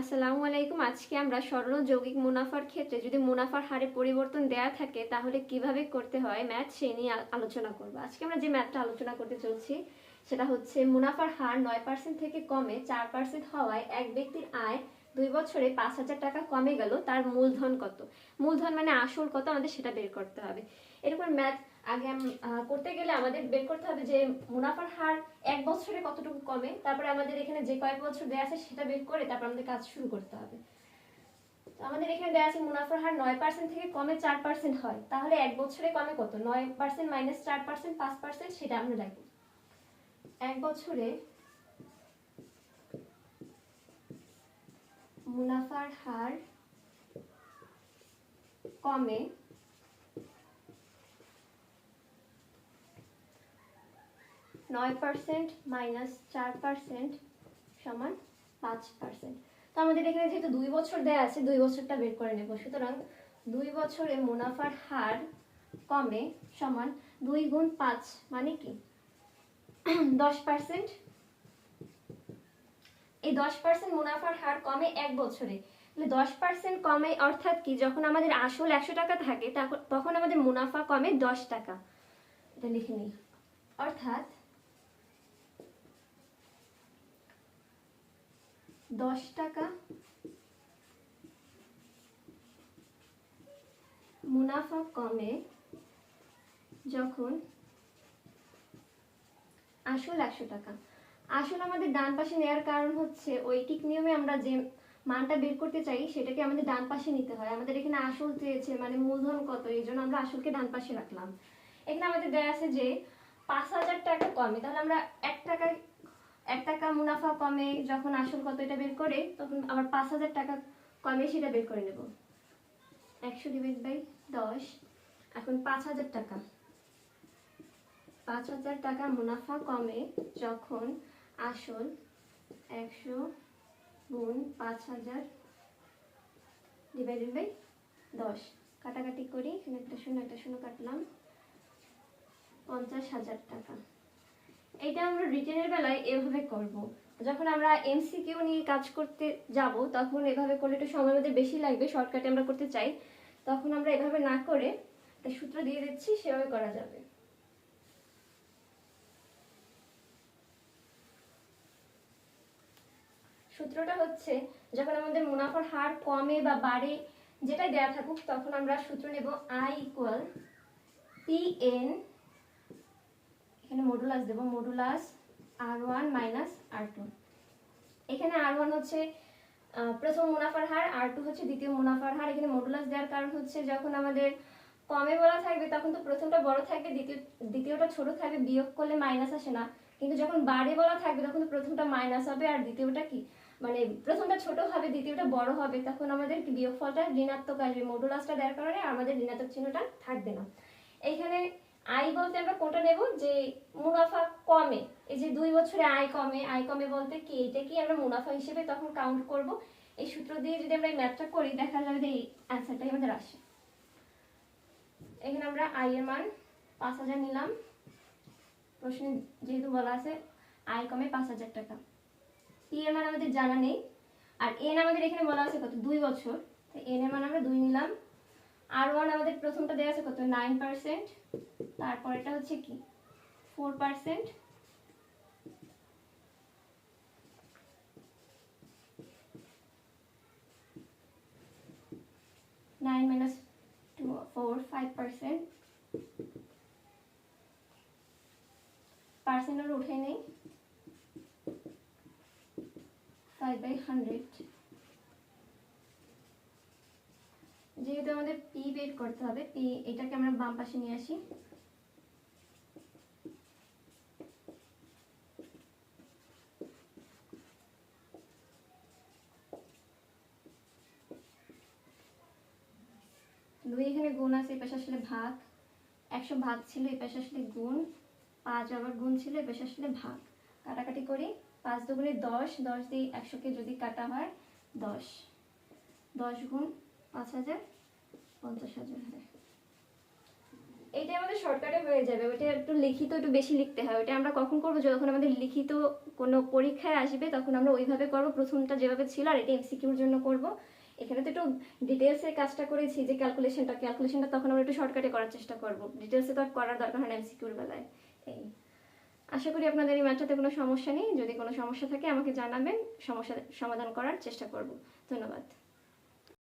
আসসালামু আলাইকুম। আজকে আমরা সরল যৌগিক মুনাফার ক্ষেত্রে যদি মুনাফার হারে পরিবর্তন দেয়া থাকে, তাহলে কীভাবে করতে হয় ম্যাথ সেই নিয়ে আলোচনা করব। আজকে আমরা যে ম্যাথটা আলোচনা করতে চলছি, সেটা হচ্ছে মুনাফার হার নয় পার্সেন্ট থেকে কমে চার পার্সেন্ট হওয়ায় এক ব্যক্তির আয় দুই বছরে পাঁচ হাজার টাকা কমে গেল, তার মূলধন কত? মূলধন মানে আসল কত আমাদের সেটা বের করতে হবে। এরপর ম্যাথ আগে করতে গেলে আমাদের বের করতে হবে যে মুনাফার হার এক বছরে কতটুকু কমে, তারপরে আমাদের এখানে যে কয়েক বছর দেওয়া আছে সেটা বের করে তারপর আমাদের কাজ শুরু করতে হবে। আমাদের এখানে দেওয়া আছে মুনাফার হার নয় পার্সেন্ট থেকে কমে চার পার্সেন্ট হয়, তাহলে এক বছরে কমে কত? নয় পার্সেন্ট মাইনাস চার পার্সেন্ট পাঁচ পার্সেন্ট সেটা আমরা লিখব এক বছরে মুনাফার হার কমে নয় পার্সেন্ট মাইনাস চার পার্সেন্ট সমান পাঁচ পার্সেন্ট তো আমাদের এখানে যেহেতু দুই বছর দেয়া আছে, দুই বছরটা বের করে নেব। সুতরাং দুই বছরে মুনাফার হার কমে সমান দুই গুণ পাঁচ মানে কি? দশ পার্সেন্ট এই দশ পার্সেন্ট মুনাফার হার কমে এক বছরে। তাহলে দশ পার্সেন্ট কমে অর্থাৎ কি? যখন আমাদের আসল একশো টাকা থাকে তখন- আমাদের মুনাফা কমে দশ টাকা। এটা লিখে নিই। অর্থাৎ দশ টাকা মুনাফা কমে যখন আসল একশো টাকা। আসল আমাদের ডান পাশে নেওয়ার কারণ হচ্ছে ওই ঐকিক নিয়মে আমরা যে মানটা বের করতে চাই, সেটাকে আমাদের ডান পাশে নিতে হয়। আমাদের এখানে আসল চেয়েছে মানে মূলধন কত, এই জন্য আমরা আসলকে ডান পাশে রাখলাম। এখানে আমাদের দেয়া আছে যে, পাঁচ হাজার টাকা কমে। তাহলে আমরা এক টাকা এক টাকা মুনাফা কমে যখন আসল কত এটা বের করে, তখন আবার পাঁচ হাজার টাকা কমে সেটা বের করে নেব। একশো ডিভাইড বাই দশ, এখন পাঁচ হাজার টাকা। পাঁচ হাজার টাকা মুনাফা কমে যখন আসল একশো গুণ পাঁচ হাজার ডিভাইডেড বাই দশ। কাটাকাটি করি এখানে একটা শূন্য একটা শূন্য কাটলাম। পঞ্চাশ হাজার টাকা। এটা আমরা রিটেনের বেলায় এভাবে করব। যখন আমরা এমসিকিউ নিয়ে কাজ করতে যাব, তখন এভাবে করলে একটু সময় আমাদের বেশি লাগবে শর্টকাটে আমরা করতে চাই। তখন আমরা এভাবে না করে একটা সূত্র দিয়ে দিচ্ছি, সেভাবে করা যাবে। সূত্রটা হচ্ছে, যখন আমাদের মুনাফার হার কমে বা বাড়ে, যেটাই দেয়া থাকুক, তখন আমরা সূত্র নেব আই ইকুয়াল পি এন এখানে মডুলাস দেব modulus R one minus R two এখানে আর ওয়ান হচ্ছে প্রথম মুনাফার হার আর টু হচ্ছে দ্বিতীয় মুনাফার হার। এখানে মডুলাস দেওয়ার কারণ হচ্ছে, যখন আমাদের কমে বলা থাকবে, তখন তো প্রথমটা বড় থাকবে, দ্বিতীয়, দ্বিতীয়টা ছোট থাকবে, বিয়োগ করলে মাইনাস আসে না। কিন্তু যখন বাড়ে বলা থাকবে, তখন তো প্রথমটা মাইনাস হবে, আর দ্বিতীয়টা কি? মানে প্রথমটা ছোট হবে, দ্বিতীয়টা বড় হবে, তখন আমাদের বিয়োগফলটা ঋণাত্মক আসবে। মডুলাসটা দেওয়ার কারণে আমাদের ঋণাত্মক চিহ্নটা থাকবে না। এখানে আয় বলতে আমরা কোনটা নেব? যে মুনাফা কমে, এই যে দুই বছরে আয় কমে আয় কমে বলতে কি? এটা কি আমরা মুনাফা হিসেবে তখন কাউন্ট করব? এই সূত্র দিয়ে যদি আমরা এই ম্যাথটা করি, দেখা যাবে যে এই অ্যান্সারটাই আমাদের আসে। এখানে আমরা আই এর মান পাঁচ হাজার নিলাম। প্রশ্নে যেহেতু বলা আছে আয় কমে পাঁচ হাজার টাকা। পি এর মান আমাদের জানা নেই। আর এন আমাদের এখানে বলা আছে কত? দুই বছর। এন এর মান আমরা দুই নিলাম। আর ওয়ান আমাদের প্রথমটা দেওয়া আছে কত? নাইন পার্সেন্ট তারপরেটা হচ্ছে কি? Four percent nine minus two four five percent percent আর উঠে নেই। বাই হান্ড্রেড যেহেতু আমাদের পি বের করতে হবে পি এটাকে আমরা বাম পাশে নিয়ে আসি। দুই এখানে গুণ আছে, এই পাশে আসলে ভাগ। একশো ভাগ ছিল, এই পাশে আসলে গুণ। পাঁচ আবার গুণ ছিল, এই পাশে আসলে ভাগ। কাটাকাটি করি। পাঁচ দুগুণে দশ দশ দিয়ে একশোকে যদি কাটা হয়, দশ। দশ গুণ পাঁচ হাজার, পঞ্চাশ হাজার হয় আমাদের শর্টকাটে হয়ে যাবে। ওইটা একটু লিখিত, একটু বেশি লিখতে হয়। ওইটা আমরা কখন করব? যখন আমাদের লিখিত কোনো পরীক্ষায় আসবে, তখন আমরা ওইভাবে করব। প্রথমটা যেভাবে ছিল, আর এটা এমসিকিউর জন্য করব। এখানে তো একটু ডিটেলসে কাজটা করেছি, যে ক্যালকুলেশনটা ক্যালকুলেশনটা তখন আমরা একটু শর্টকাটে করার চেষ্টা করব। ডিটেলসে তো আর করার দরকার হয় না এমসিকিউর বেলায়। এই। আশা করি আপনাদের এই ম্যাথটাতে কোনো সমস্যা নেই। যদি কোনো সমস্যা থাকে আমাকে জানাবেন, সমস্যা সমাধান করার চেষ্টা করব। ধন্যবাদ।